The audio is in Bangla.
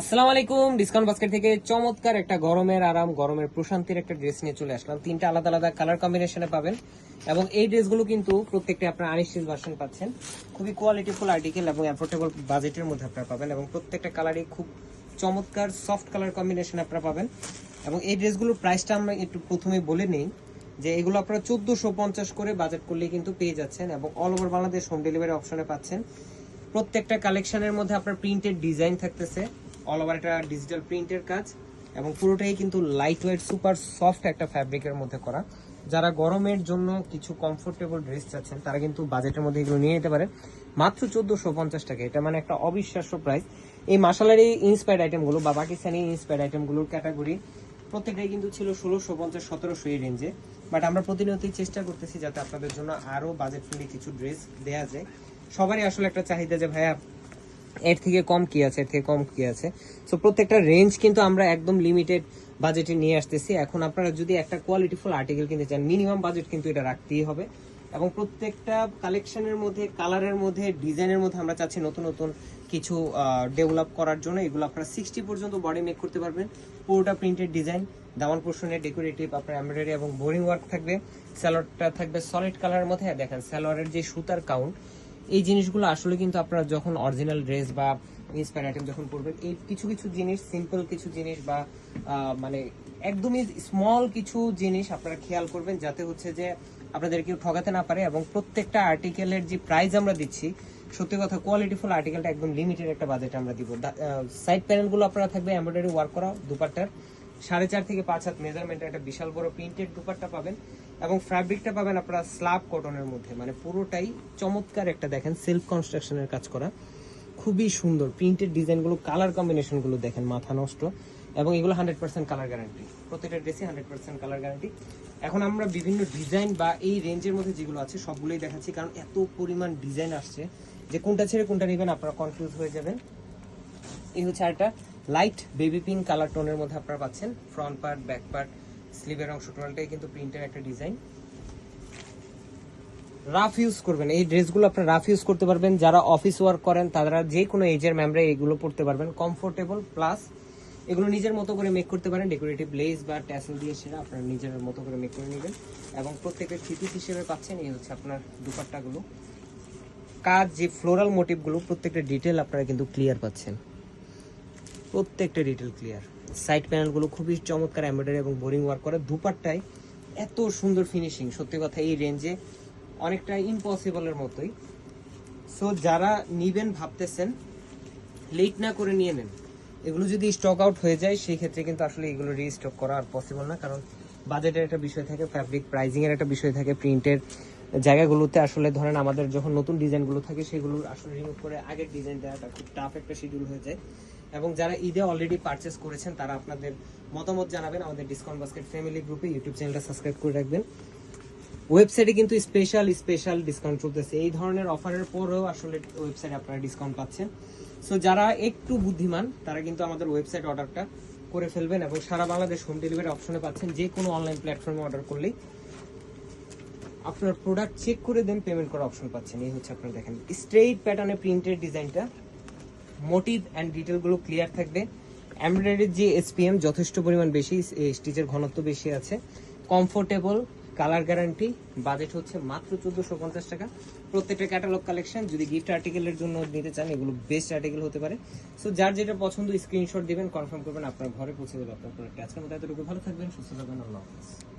আসসালামু আলাইকুম, ডিসকাউন্ট বাস্কেট থেকে চমৎকার একটা গরমের আরাম, গরমের প্রশান্তির একটা ড্রেস নিয়ে চলে আসলাম। তিনটা আলাদা আলাদা কালার কম্বিনেশনে পাবেন এবং এই ড্রেসগুলো কিন্তু প্রত্যেকটা আপনার আনিশ্চিত ভার্সন পাচ্ছেন। খুবই কোয়ালিটিফুল আর্টিকেল এবং অ্যাফোর্ডেবল বাজেটের মধ্যে আপনারা পাবেন এবং প্রত্যেকটা কালারই খুব চমৎকার সফট কালার কম্বিনেশন আপনারা পাবেন। এবং এই ড্রেসগুলোর প্রাইসটা আমরা একটু প্রথমে বলে নেই যে এগুলো আপনারা চোদ্দোশো পঞ্চাশ করে বাজেট করলেই কিন্তু পেয়ে যাচ্ছেন এবং all over Bangladesh home delivery অপশনে পাচ্ছেন। প্রত্যেকটা কালেকশনের মধ্যে আপনার প্রিন্টেড ডিজাইন থাকতেছে। অল ওভার একটা ডিজিটাল প্রিন্টের কাজ এবং পুরোটাই কিন্তু লাইট ওয়েট সুপার সফট একটা ফ্যাব্রিকের মধ্যে করা। যারা গরমের জন্য কিছু কমফোর্টেবল ড্রেস চাচ্ছেন, তারা কিন্তু বাজেটের মধ্যে এগুলো নিয়ে নিতে পারে। মাত্র চোদ্দোশো পঞ্চাশ টাকা। এটা মানে একটা অবিশ্বাস্য প্রাইস এই মাসালার এই ইন্সপায়ার্ড আইটেমগুলো বা পাকিস্তানি ইন্সপায়ার্ড আইটেমগুলোর ক্যাটাগরি প্রত্যেকটাই কিন্তু ছিল ষোলোশো পঞ্চাশ, সতেরোশো এই রেঞ্জে বাট আমরা প্রতিনিয়তই চেষ্টা করতেছি যাতে আপনাদের জন্য আরও বাজেট ফ্রেন্ডলি কিছু ড্রেস দেয়া যায়। সবারই আসলে একটা চাহিদা যে, ভাইয়া এর থেকে কম কি আছে, এর থেকে কম কি আছে? সো প্রত্যেকটা রেঞ্জ কিন্তু আমরা একদম লিমিটেড বাজেটে নিয়ে আসতেছি। এখন আপনারা যদি একটা কোয়ালিটিফুল আর্টিকেল কিনতে চান মিনিমাম বাজেট কিন্তু এটা রাখতেই হবে। এবং প্রত্যেকটা কালেকশনের মধ্যে কালারের মধ্যে ডিজাইনের মধ্যে আমরা চাচ্ছি নতুন নতুন কিছু ডেভেলপ করার জন্য। এগুলো আপনারা সিক্সটি পর্যন্ত বডি মেক করতে পারবেন। পুরোটা প্রিন্টেড ডিজাইন দামান পোর্শনের ডেকোরেটিভ আপনার এমব্রয়ডারি এবং বোরিং ওয়ার্ক থাকবে। স্যালোয়ারটা থাকবে সলিড কালারের মধ্যে। দেখেন স্যালোয়ারের যে সুতার কাউন্ট এই জিনিসগুলো আসলে কিন্তু আপনারা যখন অরিজিনাল ড্রেস বা ইন্সপায়ার আইটেম যখন পরবেন, এই কিছু কিছু জিনিস সিম্পল কিছু জিনিস বা মানে একদমই স্মল কিছু জিনিস আপনারা খেয়াল করবেন যাতে হচ্ছে যে আপনাদের কেউ ঠকাতে না পারে এবং প্রত্যেকটা আর্টিকেলের যে প্রাইস আমরা দিচ্ছি, সত্যি কথা কোয়ালিটিফুল আর্টিকেলটা একদম লিমিটেড একটা বাজেট আমরা দিব। সাইড প্যানেলগুলো আপনারা থাকবে এমব্রয়ডারি ওয়ার্ক করা দুপাট্টার। সাড়ে চার থেকে পাঁচ হাত মেজারমেন্টের একটা বিশাল বড় প্রিন্টেড দুপাট্টা পাবেন এবং ফ্যাব্রিকটা পাবেন আপনারা স্ল্যাব কটনের মধ্যে। মানে পুরোটাই চমৎকার একটা দেখেন সেলফ কনস্ট্রাকশনের কাজ করা। খুবই সুন্দর প্রিন্টেড ডিজাইনগুলো কালার কম্বিনেশনগুলো দেখেন, মাথা নষ্ট। এবং এগুলো হান্ড্রেড পার্সেন্ট কালার গ্যারান্টি প্রত্যেকটা ড্রেসে হান্ড্রেড পার্সেন্ট কালার গ্যারান্টি এখন আমরা বিভিন্ন ডিজাইন বা এই রেঞ্জের মধ্যে যেগুলো আছে, সবগুলোই দেখাচ্ছি, কারণ এত পরিমাণ ডিজাইন আসছে যে কোনটা ছেড়ে কোনটা নেবেন, আপনারা কনফিউজ হয়ে যাবেন। এই হচ্ছে একটা লাইট বেবি পিঙ্ক কালার টোনের মধ্যে আপনারা পাচ্ছেন। ফ্রন্ট পার্ট ব্যাক পার্ট স্লিভের অংশ টোটালটাই কিন্তু প্রিন্টের একটা ডিজাইন রাফ ইউজ করবেন। এই ড্রেসগুলো আপনারা রাফ ইউজ করতে পারবেন। যারা অফিস ওয়ার্ক করেন, তারা যে কোনো এজের ম্যামরা এগুলো পড়তে পারবেন। কমফোর্টেবল প্লাস এগুলো নিজের মতো করে মেক করতে পারেন। ডেকোরেটিভ লেস বা ট্যাসেল দিয়ে সেটা আপনারা নিজের মতো করে মেক করে নেবেন। এবং প্রত্যেকের থিতিস হিসেবে পাচ্ছেন। এই হচ্ছে আপনার দুপাট্টাগুলো। কাজ যে ফ্লোরাল মোটিভগুলো প্রত্যেকটা ডিটেল আপনারা কিন্তু ক্লিয়ার পাচ্ছেন। প্রত্যেকটা ডিটেল ক্লিয়ার সাইড প্যানেলগুলো খুবই চমৎকার এমব্রয়ডারি এবং বোরিং ওয়ার্ক করে। দুপাট্টায় এত সুন্দর ফিনিশিং সত্যি কথা, এই রেঞ্জে অনেকটা ইম্পসিবলের মতোই। সো যারা নিবেন, ভাবতেছেন লেট না করে নিয়ে নেন, এগুলো যদি স্টক আউট হয়ে যায় সেই ক্ষেত্রে কিন্তু আসলে এগুলো রিস্টক করা আর পসিবল না। কারণ বাজেটের একটা বিষয় থাকে ফ্যাব্রিক প্রাইজিং এর একটা বিষয় থাকে প্রিন্টের জায়গাগুলোতে আসলে ধরেন আমাদের যখন নতুন ডিজাইনগুলো থাকে, সেগুলো আসলে রিমুভ করে আগের ডিজাইন দেওয়াটা খুব টাফ একটা শিডিউল হয়ে যায়। এবং যারা ঈদে অলরেডি পারচেস করেছেন, তারা আপনাদের মতামত জানাবেন আমাদের ডিসকাউন্ট বাস্কেট ফ্যামিলি গ্রুপে ইউটিউব চ্যানেলটা সাবস্ক্রাইব করে রাখবেন। ওয়েবসাইটে কিন্তু স্পেশাল স্পেশাল ডিসকাউন্ট চলতেছে। এই ধরনের অফারের পরেও আসলে ওয়েবসাইটে আপনারা ডিসকাউন্ট পাচ্ছেন। সো যারা একটু বুদ্ধিমান, তারা কিন্তু আমাদের ওয়েবসাইট অর্ডারটা করে ফেলবেন এবং সারা বাংলাদেশ হোম ডেলিভারি অপশনে পাচ্ছেন যে কোনো অনলাইন প্ল্যাটফর্মে অর্ডার করলেই আপনার প্রোডাক্ট চেক করে দেন পেমেন্ট করার অপশন পাচ্ছেন। এই হচ্ছে আপনারা দেখেন। স্ট্রেইট প্যাটার্নে প্রিন্টেড ডিজাইনটা মোটিভ অ্যান্ড ডিটেলগুলো ক্লিয়ার থাকবে। এমব্রয়ডারির যে এসপিএম যথেষ্ট পরিমাণ বেশি স্টিচের ঘনত্ব বেশি আছে। কমফোর্টেবল কালার গ্যারান্টি বাজেট হচ্ছে মাত্র চোদ্দোশো পঞ্চাশ টাকা। প্রত্যেকটা ক্যাটালগ কালেকশন যদি গিফট আর্টিকেলের জন্য নিতে চান, এগুলো বেস্ট আর্টিকেল হতে পারে। সো যার যেটা পছন্দ স্ক্রিনশট দিবেন কনফার্ম করবেন, আপনার ঘরে পৌঁছে দেবে আপনার প্রোডাক্ট আজকের মতো এতটুকু ভালো থাকবেন, সুস্থ থাকবেন, আল্লাহ হাফিজ।